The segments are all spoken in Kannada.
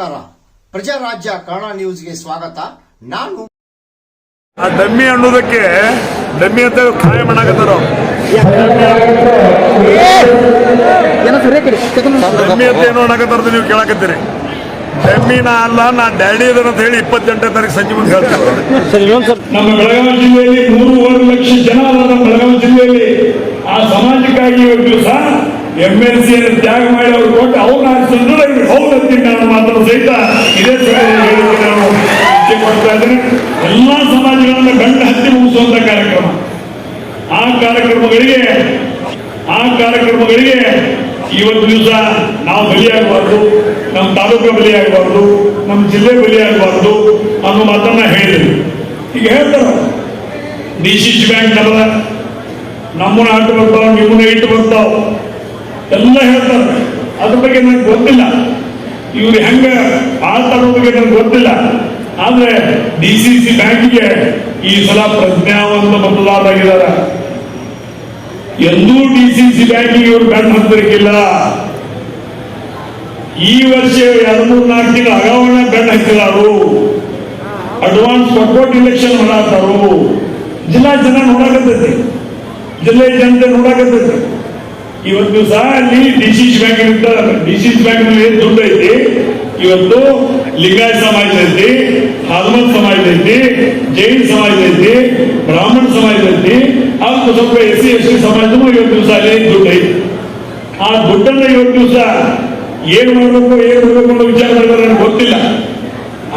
ನಮಸ್ಕಾರ. ಪ್ರಜಾರಾಜ್ಯ ಕನ್ನಡ ನ್ಯೂಸ್ಗೆ ಸ್ವಾಗತ. ನಾನು ಆ ಡಮ್ಮಿ ಅನ್ನೋದಕ್ಕೆ ಡಮ್ಮಿ ಅಂತ ಖಾಯ ಮಾಡಾಕತ್ತಾರ? ಡಮ್ಮಿ ಅಂತ ಏನೋ ಅನ್ನಕತ್ತಾರ ನೀವು ಕೇಳಾಕತ್ತೀರಿ. ನಾ ಅಲ್ಲ ನಾ ಡ್ಯಾಡಿ ಅಂತ ಹೇಳಿ ಇಪ್ಪತ್ತೆಂಟನೇ ತಾರೀಕು ಸಂಜೆ ಮುಂದೆ ಹೇಳ್ತಾರೆ ಸರ್ ಇನ್ನೊಂದು ಸರ್. ನಮ್ಮ ಬೆಳಗಾವಿ ಜಿಲ್ಲೆಯಲ್ಲಿ ಮೂರುವರೆ ಲಕ್ಷ ಜನ ಅದ ನಮ್ಮ ಬೆಳಗಾವಿ ಜಿಲ್ಲೆಯಲ್ಲಿ. ಆ ಸಮಾಜಕ್ಕಾಗಿ ಇವತ್ತು ಎಂ ಎಲ್ ಸಿ ತ್ಯಾಗ ಮಾಡಿ ಅವ್ರು ಕೊಟ್ಟು ಅವ್ರು ಆರಿಸಿದ್ರೆ ಇವ್ರು ಹೌದು ಅಂತೀನಿ ನಾನು ಮಾತ್ರ ಸಹಿತ ಇದೇ ಹೇಳಿಕೆ ನಾನು ಕೊಡ್ತಾ ಇದ್ದೇನೆ. ಎಲ್ಲಾ ಸಮಾಜಗಳನ್ನು ಗಂಡ ಹತ್ತಿ ಮುಗಿಸುವಂತ ಕಾರ್ಯಕ್ರಮ. ಆ ಕಾರ್ಯಕ್ರಮಗಳಿಗೆ ಆ ಕಾರ್ಯಕ್ರಮಗಳಿಗೆ ಇವತ್ತು ದಿವಸ ನಾವು ಬಲಿಯಾಗಬಾರ್ದು, ನಮ್ಮ ತಾಲೂಕು ಬಲಿಯಾಗಬಾರ್ದು, ನಮ್ಮ ಜಿಲ್ಲೆ ಬಲಿಯಾಗಬಾರ್ದು ಅನ್ನೋ ಮಾತನ್ನ ಹೇಳಿದ್ರು. ಈಗ ಹೇಳ್ತಾರ ಡಿ ಸಿ ಸಿ ಬ್ಯಾಂಕ್ ನಮ್ಮನ್ನ ಆಟ ಬರ್ತಾವ, ನಿಮ್ಮನ್ನ ಇಟ್ಟು ಬರ್ತಾವ. ಎಲ್ಲ ಹೇಳ್ತಾರೆ. ಅದ್ರ ಬಗ್ಗೆ ನನಗೆ ಗೊತ್ತಿಲ್ಲ. ಇವ್ರು ಹೆಂಗ ಆಳ್ತಾರ ಬಗ್ಗೆ ನನಗೆ ಗೊತ್ತಿಲ್ಲ. ಆದ್ರೆ ಡಿ ಸಿ ಸಿ ಬ್ಯಾಂಕಿಗೆ ಈ ಸಲ ಪ್ರಜ್ಞಾವಂತ ಮತದಾರರಾಗಿದ್ದಾರೆ. ಎಂದೂ ಡಿ ಸಿ ಸಿ ಬ್ಯಾಂಕಿಗೆ ಇವರು ಬ್ಯಾಂಕ್ ಹತ್ತಲಿಕ್ಕಿಲ್ಲ ಈ ವರ್ಷ ಎರಡು ಮೂರು ನಾಲ್ಕು ದಿನ ಅಗಾವಣೆ ಬೆಣ್ಣ ಹಾಕಿಲ್ಲ ಅವರು ಅಡ್ವಾನ್ಸ್ ಕೊಟ್ಕೊಟ್ಟು ಇಲೆಕ್ಷನ್ ಮಾಡಾತಾರು ಜಿಲ್ಲಾ ಜನ ನೋಡಕತ್ತೈತಿ. ಜಿಲ್ಲೆ ಜನತೆ ನೋಡಕತ್ತೈತಿ. ಇವತ್ತು ಸಹ ಅಲ್ಲಿ ಡಿ ಸಿ ಸಿ ಬ್ಯಾಂಕ್ ಇರ್ತಾರೆ ಡಿ ಬ್ಯಾಂಕ್ನಲ್ಲಿ ಏನ್ ದುಡ್ಡು ಐತಿ? ಇವತ್ತು ಲಿಂಗಾಯತ್ ಸಮಾಜ ಐತಿ, ಹನುಮಂತ ಸಮಾಜ ಐತಿ, ಜೈನ್ ಸಮಾಜ ಐತಿ, ಬ್ರಾಹ್ಮಣ ಸಮಾಜ ಐತಿ ಹಾಗೂ ಸ್ವಲ್ಪ ಎಸ್ ಸಿ, ಎಸ್ ಟಿ ಸಮಾಜ ಇವತ್ತು ದಿವಸ ಅಲ್ಲಿ ದುಡ್ಡು ಐತಿ? ಆ ದುಡ್ಡನ್ನ ಇವತ್ತು ದಿವಸ ಏನ್ ಮಾಡಬೇಕು, ಏನ್ ಮಾಡ್ಬೇಕು ಅನ್ನೋ ವಿಚಾರ ಮಾಡಿದ್ರೆ ನನಗೆ ಗೊತ್ತಿಲ್ಲ.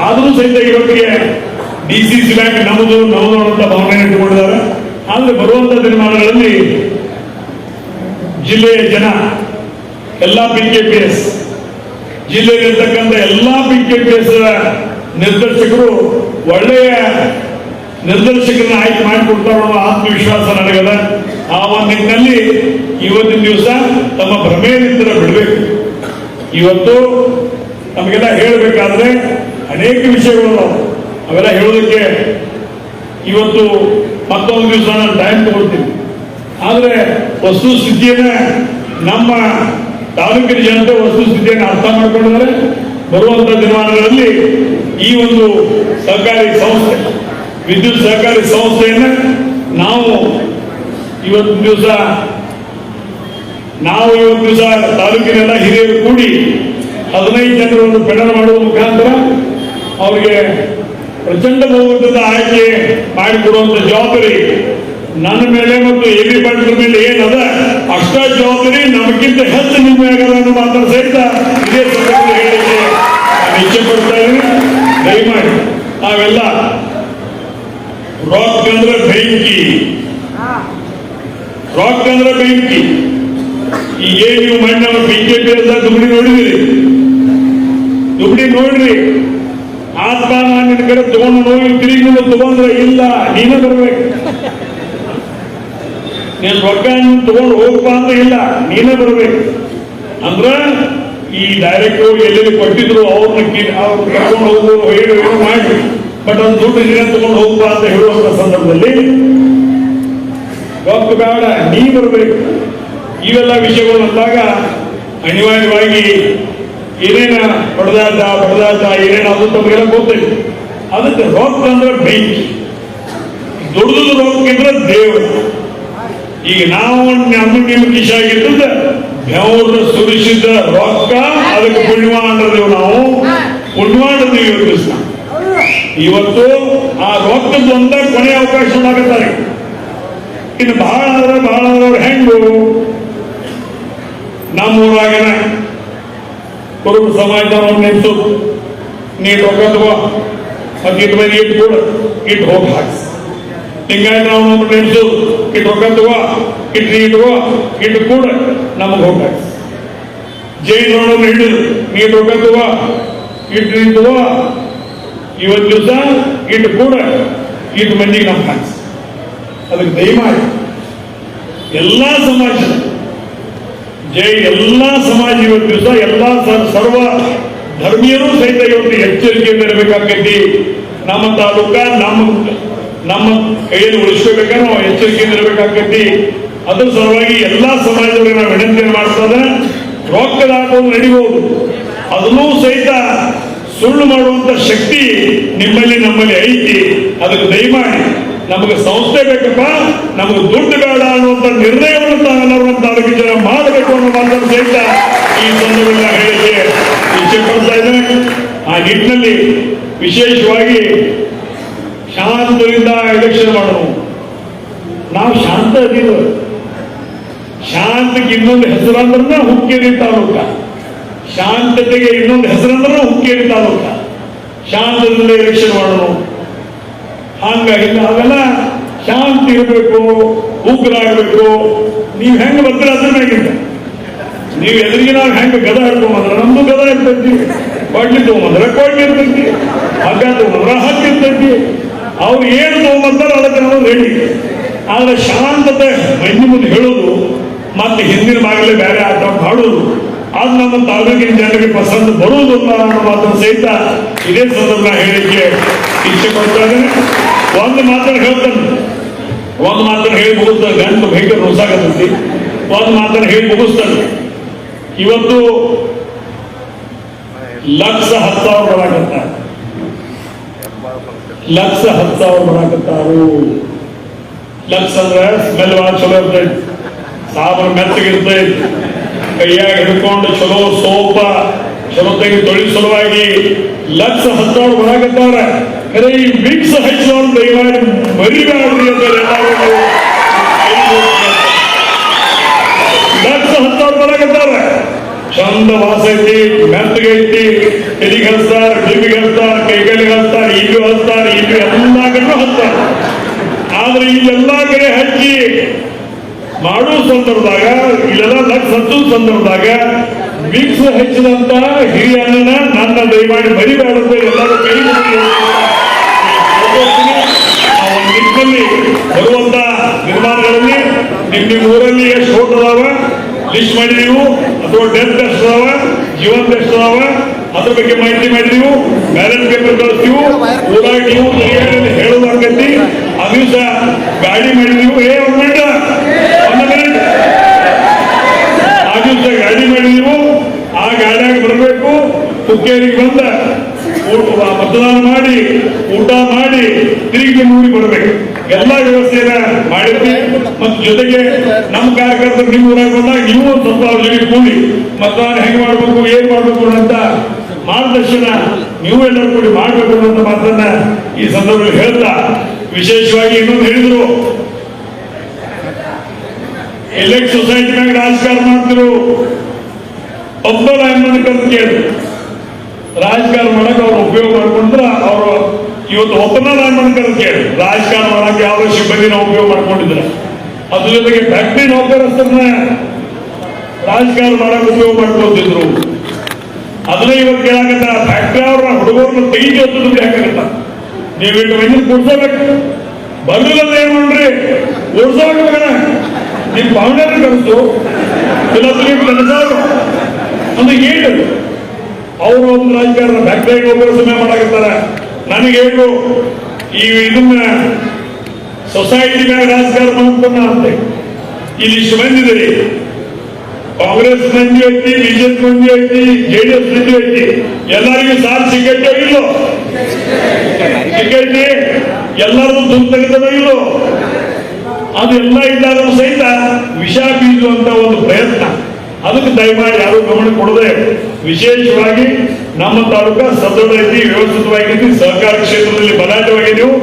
ಆದರೂ ಸಹಿತ ಇವತ್ತಿಗೆ ಡಿ ಬ್ಯಾಂಕ್ ನಮ್ಮದು ನಮ್ಮದು ಅಂತ ಭಾವನೆ ಇಟ್ಟುಕೊಂಡಿದ್ದಾರೆ. ಆದ್ರೆ ಬರುವಂತ ದಿನಮಾನಗಳಲ್ಲಿ ಜಿಲ್ಲೆಯ ಜನ, ಎಲ್ಲಾ ಪಿ ಕೆ ಪಿ ಎಸ್ ಜಿಲ್ಲೆಯಲ್ಲಿರ್ತಕ್ಕಂಥ ಎಲ್ಲಾ ಪಿ ಕೆ ಎಸ್ ನಿರ್ದೇಶಕರು ಒಳ್ಳೆಯ ನಿರ್ದೇಶಕರನ್ನ ಆಯ್ಕೆ ಮಾಡಿಕೊಡ್ತಾರೋ ಅನ್ನೋ ಆತ್ಮವಿಶ್ವಾಸ ನನಗದ. ಆ ಒಂದು ನಿಟ್ಟಿನಲ್ಲಿ ಇವತ್ತಿನ ದಿವಸ ತಮ್ಮ ಭ್ರಮೆಯಿಂದ ಬಿಡಬೇಕು. ಇವತ್ತು ನಮಗೆಲ್ಲ ಹೇಳಬೇಕಾದ್ರೆ ಅನೇಕ ವಿಷಯಗಳು. ಅವೆಲ್ಲ ಹೇಳೋದಕ್ಕೆ ಇವತ್ತು ಮತ್ತೊಂದು ದಿವಸ ನಾನು ಟೈಮ್ ತಗೊಳ್ತೀನಿ. ಆದ್ರೆ ವಸ್ತು ಸ್ಥಿತಿಯನ್ನ ನಮ್ಮ ತಾಲೂಕಿನ ಜನತೆ ವಸ್ತು ಸ್ಥಿತಿಯನ್ನು ಅರ್ಥ ಮಾಡಿಕೊಂಡಿದ್ದಾರೆ. ಬರುವಂತ ದಿನಮಾನಗಳಲ್ಲಿ ಈ ಒಂದು ಸಹಕಾರಿ ಸಂಸ್ಥೆ, ವಿದ್ಯುತ್ ಸಹಕಾರಿ ಸಂಸ್ಥೆಯನ್ನ ನಾವು ಇವತ್ತು ದಿವಸ, ನಾವು ಇವತ್ತು ದಿವಸ ತಾಲೂಕಿನೆಲ್ಲ ಹಿರಿಯರು ಕೂಡಿ ಹದಿನೈದು ಜನರನ್ನು ಪೆಡಲ್ ಮಾಡುವ ಮುಖಾಂತರ ಅವರಿಗೆ ಪ್ರಚಂಡ ಬಹುಮತದ ಆಯ್ಕೆ ಮಾಡಿಕೊಡುವಂತ ಜವಾಬ್ದಾರಿ ನನ್ನ ಮೇಲೆ ಮತ್ತು ಎ ಬಿ ಪಾಟೀಲ್ ಮೇಲೆ ಏನದ, ಅಷ್ಟ ಜವಾಬ್ದಾರಿ ನಮಗಿಂತ ಹೆಚ್ಚು ನಿಮ್ಮ ಆಗಲ್ಲ ಅನ್ನೋ ಮಾತನ್ನು ಸಹಿತ ಇದೇ ಸಂದರ್ಭದಲ್ಲಿ ಹೇಳಿಕೆ ಇಚ್ಛೆ ಪಡ್ತಾ ಇದ್ದೀನಿ. ದಯಮಾಡಿ ನಾವೆಲ್ಲ ರಾಕ್ ಅಂದ್ರೆ ಬೆಂಕಿ. ರಾಕ್ ಅಂದ್ರೆ ಬೆಂಕಿ. ಈಗ ಏನ್ ನೀವು ಮಣ್ಣ ಬಿಜೆಪಿ ಅಂತ ದುಬಡಿ ನೋಡಿದಿರಿ. ದುಬಡಿ ನೋಡ್ರಿ. ಆತ್ಮ ನಾನು ನಿನ್ನ ಕಡೆ ತಗೊಂಡು ಹೋಗಿ ತಿರುಗಿ ತಗೊಂಡ್ರೆ ಇಲ್ಲ ನೀನೇ ಬರ್ಬೇಕು. ನೀನ್ ರೊಕ್ಕ ತಗೊಂಡು ಹೋಗಪ್ಪ ಅಂತ ಇಲ್ಲ, ನೀನೇ ಬರ್ಬೇಕು. ಅಂದ್ರ ಈ ಡೈರೆಕ್ಟ್ ಎಲ್ಲೆಲ್ಲಿ ಕೊಟ್ಟಿದ್ರು ಅವ್ರನ್ನ ಅವ್ರು ಕರ್ಕೊಂಡು ಹೋಗು, ಹೇಳಿ ಏನು ಮಾಡಿ ಬಟ್ ಒಂದು ದುಡ್ಡು ನೀನೇ ತಗೊಂಡು ಹೋಗಪ್ಪ ಅಂತ ಹೇಳುವಂತ ಸಂದರ್ಭದಲ್ಲಿ ರೊಕ್ಕ ಬೇಡ, ನೀ ಬರಬೇಕು. ಇವೆಲ್ಲ ವಿಷಯಗಳು ಅಂದಾಗ ಅನಿವಾರ್ಯವಾಗಿ ಏನೇನ ಹೊಡೆದಾಟ ಹೊಡೆದಾಟ ಏನೇನ ಅದು ತಮಗೆಲ್ಲ ಗೊತ್ತಿಲ್ಲ ಅದಕ್ಕೆ ರೊಕ್ಕ ಅಂದ್ರೆ ಬೆಂಕಿ. ದುಡ್ದು ರೊಕ್ಕಿದ್ರೆ ದೇವರು. ಈಗ ನಾವು ನಮ್ಮ ನಿಮ್ಮ ಕಿಶ ಯಾವ್ದು ಸುರಿಸಿದ ರೊಕ್ಕ ಅದಕ್ಕೆ ಪುಣ್ಯ ಅಂದ್ರದೇವು ನಾವು. ಪುಣ್ಯ ಕೃಷ್ಣ ಇವತ್ತು ಇವತ್ತು ಆ ರೊಕ್ಕದೊಂದ ಕೊನೆ ಅವಕಾಶ ಮಾಡುತ್ತಾರೆ ಇನ್ನು ಬಹಳ ಆದ್ರೆ ಬಹಳ ಆದವ್ರು ಹೆಂಗು? ನಮ್ಮೂರಾಗಿನ ಕುರುಬ ಸಮಾಜ ನಿಂತು ನೀ ರೊಕ್ಕ ತಗೋ. ಮತ್ತೆ ಇಟ್ಟು ಮೇಲೆ ಇಟ್ಟು ಕೂಡ ಇಟ್ಟು ಹೋಗಿ ಹಾಕ್ಸಿ. ಲಿಂಗಾಯತ ನಾವು ಇಟ್ ರೊಕ್ಕ ತಗೋ ಇಟ್ಟು ನೀ ಇಟ್ಟು ಕೂಡ ನಮಗೆ ಹೋಗ ಜೈ ಜೈನವ್ರನ್ನ ಹಿಡಿದು ನೀ ರೊಕ್ಕ ತಗೋ ಇಟ್ಟು ನೀ ಇವತ್ತು ದಿವಸ ಇಟ್ಟು ಕೂಡ ಇಟ್ಟು ಮಂದಿಗೆ ನಮ್ಗೆ ಹಾಕ್ಸ್ ಅದಕ್ಕೆ ದಯಮಾಡಿ, ಎಲ್ಲ ಸಮಾಜ, ಜೈ ಎಲ್ಲ ಸಮಾಜ ಇವತ್ತು ದಿವಸ, ಎಲ್ಲ ಸರ್ವ ಧರ್ಮೀಯರು ಸಹಿತ ಇವತ್ತು ಎಚ್ಚರಿಕೆಯಿಂದ ಇರಬೇಕಾಗೈತಿ ನಮ್ಮ ತಾಲೂಕ, ನಮ್ಮ ನಮ್ಮ ಕೈಯಲ್ಲಿ ಉಳಿಸ್ಕೋಬೇಕಾದ್ರೆ ನಾವು ಎಚ್ಚರಿಕೆಯಿಂದ ಇರಬೇಕಾಗತ್ತಿ. ಅದ್ರ ಸಲುವಾಗಿ ಎಲ್ಲಾ ಸಮಾಜದವರಿಗೆ ನಾವು ವಿನಂತಿಯನ್ನು ಮಾಡ್ತಾ ರೊಕ್ಕದ ಆಟವನ್ನು ನಡಿಬಹುದು. ಅದನ್ನೂ ಸಹಿತ ಸುಳ್ಳು ಮಾಡುವಂತ ಶಕ್ತಿ ನಿಮ್ಮಲ್ಲಿ ನಮ್ಮಲ್ಲಿ ಐತಿ. ಅದಕ್ಕೆ ದಯಮಾಡಿ ನಮಗೆ ಸಂಸ್ಥೆ ಬೇಕಪ್ಪ. ನಮಗೆ ದುಡ್ಡು ಬೇಡ ಅನ್ನುವಂತ ನಿರ್ಣಯವನ್ನು ತಾವೆಲ್ಲರೂ ತಾಲೂಕು ಜನ ಮಾಡಬೇಕು ಅನ್ನೋ ಮಾತನ್ನು ಸಹಿತ ಈ ಸಂದರ್ಭದಲ್ಲಿ ಹೇಳಿಕೆ ಇಚ್ಛೆ ಪಡ್ತಾ ಇದ್ದೇನೆ. ಆ ನಿಟ್ಟಿನಲ್ಲಿ ವಿಶೇಷವಾಗಿ ಶಾಂತರಿಂದ ಎಲೆಕ್ಷನ್ ಮಾಡೋಣ ನಾವು ಶಾಂತ ಅದೀವ ಶಾಂತಕ್ಕೆ ಇನ್ನೊಂದು ಹೆಸರಂದ್ರೆ ಹುಕ್ಕೇರಿ ತಾಲೂಕ. ಶಾಂತತೆಗೆ ಇನ್ನೊಂದು ಹೆಸರಂದ್ರೆ ಹುಕ್ಕೇರಿ ತಾಲೂಕ. ಶಾಂತದಿಂದ ಎಲೆಕ್ಷನ್ ಮಾಡೋಣ ಹಂಗಾಗಿ ಅವೆಲ್ಲ ಶಾಂತಿ ಇರಬೇಕು, ಉಗ್ರಾಗಬೇಕು. ನೀವು ಹೆಂಗ್ ಬರ್ತೀರ ಅದ್ರ ಮೇಲೆ ನೀವು ಎದುರಿಗೆ ನಾವು ಹೆಂಗ್ ಗದ ಹಿಡ್ಕೊಂಬಂದ್ರ ನಮ್ದು ಗದ ಇರ್ತೈತಿ. ಕೊಡ್ಲಿ ತಗೊಂಬಂದ್ರ ಕೊಡ್ಲಿ ಇರ್ತೈತಿ. ಹಗ್ಗ ತಗೊಂಡ್ರೆ ಹಗ್ಗ ಇರ್ತೈತಿ. ಅವ್ರು ಏನು ತಗೊಂಬರ್ತಾರೋ ಅದಕ್ಕೆ ನಾವು ರೆಡಿ ಆದ್ರೆ ಶಾಂತತೆ ಮಂದಿ ಮುಂದೆ ಹೇಳೋದು ಮತ್ತೆ ಹಿಂದಿನ ಬಾಗಿಲೇ ಬೇರೆ ಆಟ ಮಾಡೋದು ಅದು ನಮ್ಮ ತಾಲೂಕಿನ ಜನರಿಗೆ ಪಸಂದ್ ಬರುವುದು ಅಂತ ಮಾತನ್ನು ಸಹಿತ ಇದೇ ಸಂದರ್ಭ ಹೇಳಿಕೆ ಇಚ್ಛೆ ಕೊಡ್ತಾ ಒಂದು ಮಾತನ್ನು ಹೇಳ್ತಾನೆ. ಒಂದು ಮಾತನ್ನು ಹೇಳಿ ಮುಗಿಸ್ತಾರೆ ಗಂಟು ಭಯಂಕರ ರೋಸಾಗತ್ತೈತಿ ಒಂದು ಮಾತನ್ನು ಹೇಳಿ ಮುಗಿಸ್ತಾನೆ. ಇವತ್ತು ಲಕ್ಷ ಹತ್ತು ಲಕ್ಷ ಹತ್ತು ಸಾವಿರ ಬರಾಕತ್ತಾರು ಲಕ್ಷ ಅಂದ್ರೆ ಸ್ಮೆಲ್ ಭಾಳ ಚಲೋ ಇರ್ತೈತಿ. ಸಾಬನ್ ಮೆತ್ತಗಿರ್ತೈತಿ ಕೈಯಾಗ ಹಿಡ್ಕೊಂಡು ಚಲೋ ಸೋಪ, ಚಲೋ ತೆಗಿ ತೊಳಿ ಸಲುವಾಗಿ ಲಕ್ಷ ಹತ್ತು ಮಾಡಾಕತ್ತಾರ. ಅರೆ, ಈ ಮಿಕ್ಸ್ ಹಚ್ಚೋರು ದಯಮಾಡಿ ಮರಿಬೇಡ್ರಿ ಅಂತ ಎಲ್ಲರೂ. ಲಕ್ಷ ಹತ್ತು ಸಾವಿರ ಬರಾಕತ್ತಾರ ಚಂದ ವಾಸ ಐತಿ ಮೆತ್ತಗೆ ಐತಿ ಎಲಿಗೆ ಹಚ್ತಾರ ಕಿವಿಗೆ ಹಚ್ತಾರ ಕೈಗಳಿಗೆ ಹಚ್ತಾರ ಇಲ್ಲೂ ಹಚ್ತಾರ ಇಲ್ಲೂ ಎಲ್ಲ ಕಡೆ ಹಚ್ತಾರ. ಆದ್ರೆ ಇಲ್ಲೆಲ್ಲಾ ಕಡೆ ಹಚ್ಚಿ ಮಾಡೋ ಸಂದರ್ಭದಾಗ, ಇಲ್ಲೆಲ್ಲ ಲಕ್ಷ ಹಚ್ಚೋ ಸಂದರ್ಭದಾಗ ಮಿಕ್ಸ್ ಹಿರಿಯ ಹಿರಿಯನ್ನ ನನ್ನ ದಯಮಾಡಿ ಮರಿಬೇಡಂತ ಎಲ್ಲರೂ ಕೈ ನಿಟ್ಟಿನಲ್ಲಿ ಬರುವಂತ ನಿರ್ಮಾಣಗಳಲ್ಲಿ ನಿಮ್ಮ ನಿಮ್ ಊರಲ್ಲಿ ಎಷ್ಟು ಲಿಸ್ಟ್ ಮಾಡಿ ನೀವು ಅಥವಾ ಡೆತ್ ಎಷ್ಟು ಅದಾವ ಜೀವಂತ ಎಷ್ಟು ಅದಾವ ಅದ್ರ ಬಗ್ಗೆ ಮಾಹಿತಿ ಮಾಡಿ ನೀವು ಬ್ಯಾಲೆನ್ಸ್ ಪೇಪರ್ ಕಳಿಸ್ತೀವಿ ಊರಾಗ ನೀವು ಹೇಳೋದಾಗತ್ತಿ ದಿವಸ ಗಾಡಿ ಮಾಡಿ ನೀವು ಏ ಒಂದು ಮಿನಿಟ್ ಒಂದು ಮಿನಿಟ್ ಆ ದಿವಸ ಗಾಡಿ ಮಾಡಿ ನೀವು ಆ ಗಾಡಿಯಾಗ ಬರಬೇಕು ಹುಕ್ಕೇರಿಗೆ ಬಂದ ಊಟ ಮತದಾನ ಮಾಡಿ ಊಟ ಮಾಡಿ ತಿರುಗಿ ನೋಡಿ ಬರಬೇಕು ಎಲ್ಲಾ ವ್ಯವಸ್ಥೆಯನ್ನ ಮಾಡಿದ್ವಿ ಮತ್ತು ಜೊತೆಗೆ ನಮ್ಮ ಕಾರ್ಯಕರ್ತರು ನಿಮ್ಮ ಊರಾಗ ಬಂದಾಗ ನೀವು ಒಂದು ಸ್ವಲ್ಪ ಅವ್ರ ಜೊತೆ ಕೂಡಿ ಮತದಾನ ಹೆಂಗ್ ಮಾಡಬೇಕು, ಏನ್ ಮಾಡಬೇಕು ಅಂತ ಮಾರ್ಗದರ್ಶನ ನೀವು ಎಲ್ಲರೂ ಕೂಡಿ ಮಾಡಬೇಕು ಅನ್ನೋ ಮಾತನ್ನ ಈ ಸಂದರ್ಭದಲ್ಲಿ ಹೇಳ್ತಾ ವಿಶೇಷವಾಗಿ ಇನ್ನೊಂದು ಹೇಳಿದ್ರು. ಎಲೆಕ್ಟ್ ಸೊಸೈಟಿನಾಗ ರಾಜಕಾರಣ ಮಾಡ್ತಿರು ಒಬ್ಬರ ಕರ್ತ ಕೇಳಿ ರಾಜಕಾರಣ ಮಾಡಕ್ ಅವ್ರು ಉಪಯೋಗ ಮಾಡ್ಕೊಂಡ್ರ ಅವರು ಇವತ್ತು ಒಬ್ಬನ ಕರ್ತ ಕೇಳಿ ರಾಜಕಾರಣ ಮಾಡಕ್ಕೆ ಯಾವ ಸಿಬ್ಬಂದಿನ ಉಪಯೋಗ ಮಾಡ್ಕೊಂಡಿದ್ರ ಅದ್ರ ಜೊತೆಗೆ ಫ್ಯಾಕ್ಟ್ರಿ ನೌಕರಸ್ಥರನ್ನ ರಾಜಕಾರಣ ಮಾಡಕ್ಕೆ ಉಪಯೋಗ ಮಾಡ್ಕೊತಿದ್ರು. ಅದನ್ನೇ ಇವತ್ತು ಕೇಳಾಕತ್ತ ಫ್ಯಾಕ್ಟ್ರಿ ಅವ್ರ ಹುಡುಗರನ್ನ ತೆಗಿದು ಹೊತ್ತು ದುಡ್ಡು ಹಾಕಾಕತ್ತ ನೀವು ಇಟ್ಟು ಮಂದಿ ಕೂಡ್ಸಬೇಕು ಬಂದಿಲ್ಲ ಏನ್ ಮಾಡ್ರಿ? ಓಡಿಸಬೇಕು ನಿಮ್ ಭಾವನೆ ಕಳಿಸು ಇಲ್ಲ ನೀವು ಅಂದ್ರೆ ಏನು ಅವರು ಒಂದು ರಾಜಕಾರಣ ಫ್ಯಾಕ್ಟ್ರಿ ಸಮಯ ಮಾಡಾಕತ್ತಾರ. ನನಗೆ ಈ ಇದನ್ನ ಸೊಸೈಟಿ ಮೇಲೆ ರಾಜಕಾರಣ ಮಾಡ್ತಾನ ಅಂತ ಇಲ್ಲಿ ಇಷ್ಟು ಕಾಂಗ್ರೆಸ್ ಮಂದಿ ಐತಿ, ಬಿಜೆಪಿ ಮಂದಿ ಐತಿ ಜೆಡಿಎಸ್ ಮಂದಿ ಐತಿ. ಎಲ್ಲರಿಗೂ ಸಾರ್ ಸಿಕ್ಕೈತೆ ಇಲ್ಲೋ? ಸಿಕ್ಕೈತಿ ಎಲ್ಲರೂ ದುಡ್ಡು ತೆಗೆದನೋ ಇಲ್ಲೋ? ಅದೆಲ್ಲ ಇದ್ದಾಗ ಸಹಿತ ವಿಷ ಬೀಜುವಂತ ಒಂದು ಪ್ರಯತ್ನ. ಅದಕ್ಕೆ ದಯಮಾಡಿ ಯಾರು ಗಮನ ಕೊಡದೆ ವಿಶೇಷವಾಗಿ ನಮ್ಮ ತಾಲೂಕ ಸದೃಢ ಐತಿ ವ್ಯವಸ್ಥಿತವಾಗಿದ್ದು ಸಹಕಾರ ಕ್ಷೇತ್ರದಲ್ಲಿ ಬಲಾಢ್ಯವಾಗಿದ್ದೀವಿ.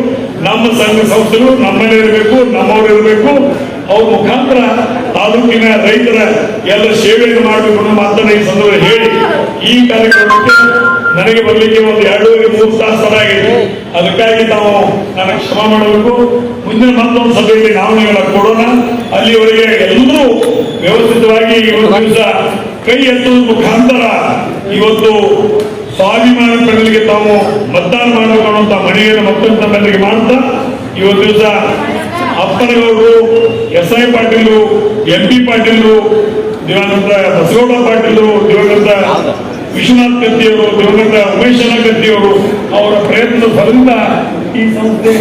ನಮ್ಮ ಸಂಘ ಸಂಸ್ಥೆಗಳು ನಮ್ಮಲ್ಲೇ ಇರಬೇಕು, ನಮ್ಮವರು ಇರಬೇಕು. ಅವ್ರ ಮುಖಾಂತರ ತಾಲೂಕಿನ ರೈತರ ಎಲ್ಲ ಸೇವೆಯನ್ನು ಮಾಡಬೇಕು ಅನ್ನೋ ಮಾತನ್ನ ಈ ಸಂದರ್ಭ ಹೇಳಿ. ಈ ಕಾರ್ಯಕ್ರಮಕ್ಕೆ ನನಗೆ ಬರಲಿಕ್ಕೆ ಒಂದು ಎರಡೂವರೆ, ಮೂರು ತಾಸು ಆಗಿದೆ. ಅದಕ್ಕಾಗಿ ನಾವು ನನಗೆ ಕ್ಷಮ ಮಾಡಬೇಕು. ಮುಂದಿನ ಮತ್ತೊಂದು ಸಭೆಯಲ್ಲಿ ನಾವು ನೀವೆಲ್ಲ ಕೊಡೋಣ ಅಲ್ಲಿವರೆಗೆ ಎಲ್ಲರೂ ವ್ಯವಸ್ಥಿತವಾಗಿ ಇವತ್ತು ದಿವಸ ಕೈ ಎತ್ತುವ ಮುಖಾಂತರ ಇವತ್ತು ಸ್ವಾಭಿಮಾನ ಪಡೆಯಲಿಕ್ಕೆ ತಾವು ಮತದಾನ ಮಾಡಬೇಕು ಅನ್ನುವಂತ ಮನೆಯನ್ನು ಮತ್ತೊಂದು ತಮ್ಮೆಲ್ಲರಿಗೆ ಮಾಡ್ತಾ, ಇವತ್ತು ದಿವಸ ಅಪ್ಪನಗೌಡರು S I Patil M P Patil ದಿವಂಗತ ಬಸಗೌಡ ಪಾಟೀಲು ದಿವಂಗತ ವಿಶ್ವನಾಥ್ ಕತ್ತಿಯವರು ದಿವಂಗತ ಉಮೇಶ್ ಕತ್ತಿಯವರು ಅವರ ಪ್ರಯತ್ನದ ಫಲದಿಂದ ಈ ಸಂಸ್ಥೆ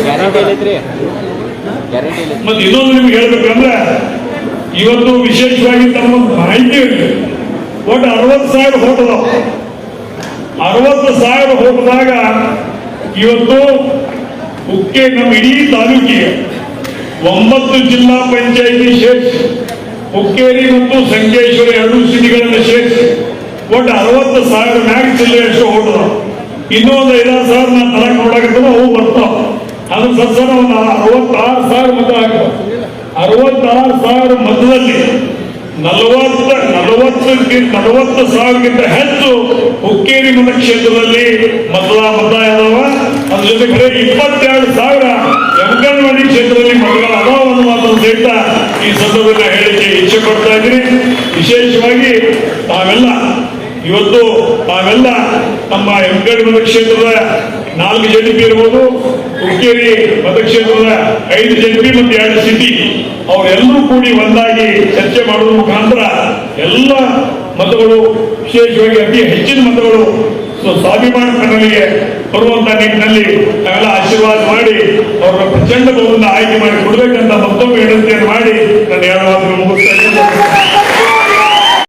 ಮತ್ತೆ ಇನ್ನೊಂದು ನಿಮ್ಗೆ ಹೇಳ್ಬೇಕಂದ್ರೆ ಇವತ್ತು ವಿಶೇಷವಾಗಿ ತಮ್ಮ ಮಾಹಿತಿ ಒಟ್ಟು ಅರವತ್ತು ಸಾವಿರ ಹೋಟದ ಅರವತ್ತು ಸಾವಿರ ಹೋಟದಾಗ ಇವತ್ತು ಉಕ್ಕೆ ನಮ್ಮ ಇಡೀ ತಾಲೂಕಿಗೆ ಒಂಬತ್ತು ಜಿಲ್ಲಾ ಪಂಚಾಯಿತಿ ಸೇರಿಸಿ ಹುಕ್ಕೇರಿ ಮತ್ತು ಸಂಕೇಶ್ವರ ಎರಡು ಸಿಟಿಗಳನ್ನು ಸೇರಿಸಿ ಒಟ್ಟು ಅರವತ್ತು ಸಾವಿರ ಮ್ಯಾಗ ಜಿಲ್ಲೆಯಷ್ಟು ಹೊಡೆದ ಇನ್ನೊಂದು ಐದಾರು ಸಾವಿರ ನಾನು ತರಕ್ ನೋಡಕತ್ತದ, ಅವು ಬರ್ತಾವ. ಅದು ಸತ್ಸರ ಒಂದು ಅರವತ್ತಾರು ಸಾವಿರ ಮತ ಹಾಕಿದ ಅರವತ್ತಾರು ಸಾವಿರ ಮತದಲ್ಲಿ ನಲವತ್ತ ನಲವತ್ತಕ್ಕಿಂತ ನಲವತ್ತು ಸಾವಿರಕ್ಕಿಂತ ಹೆಚ್ಚು ಹುಕ್ಕೇರಿ ಮತಕ್ಷೇತ್ರದಲ್ಲಿ ಮತದ ಮತ ಇದಾವ. ಅದ್ರ ಜೊತೆ ಬರೀ ಇಪ್ಪತ್ತೆರಡು ಸಾವಿರ ಅಂಗನವಾಡಿ ಕ್ಷೇತ್ರದಲ್ಲಿ ಮಕ್ಕಳ ಅಭಾವವನ್ನು ಮಾತ್ರ ಸಹಿತ ಈ ಸಂದರ್ಭದಲ್ಲಿ ಹೇಳಿಕೆ ಇಚ್ಛೆ ಪಡ್ತಾ ಇದ್ದೀನಿ. ವಿಶೇಷವಾಗಿ ತಾವೆಲ್ಲ, ಇವತ್ತು ತಾವೆಲ್ಲ ನಮ್ಮ ಎಂಗಡಿ ಮತಕ್ಷೇತ್ರದ ನಾಲ್ಕು ಜೆಡಿಪಿ ಇರ್ಬೋದು, ಹುಕ್ಕೇರಿ ಮತಕ್ಷೇತ್ರದ ಐದು ಜೆಡಿಪಿ ಮತ್ತು ಎರಡು ಸಿಟಿ. ಅವರೆಲ್ಲರೂ ಕೂಡಿ ಒಂದಾಗಿ ಚರ್ಚೆ ಮಾಡುವ ಮುಖಾಂತರ ಎಲ್ಲ ಮತಗಳು ವಿಶೇಷವಾಗಿ ಅತಿ ಹೆಚ್ಚಿನ ಮತಗಳು ಸೊ ಸ್ವಾಭಿಮಾನ ಕನ್ನಡಿಗೆ ಬರುವಂತ ನಿಟ್ಟಿನಲ್ಲಿ ನಾವೆಲ್ಲ ಆಶೀರ್ವಾದ ಮಾಡಿ ಅವರ ಪ್ರಚಂಡ ಬಹುಮತ ಆಯ್ಕೆ ಮಾಡಿ ಕೊಡ್ಬೇಕಂತ ಮತ್ತೊಮ್ಮೆ ವಿನಂತಿಯನ್ನು ಮಾಡಿ ನನ್ನ ಮಾತುಗಳು ಮುಗಿಸ್ತಾ.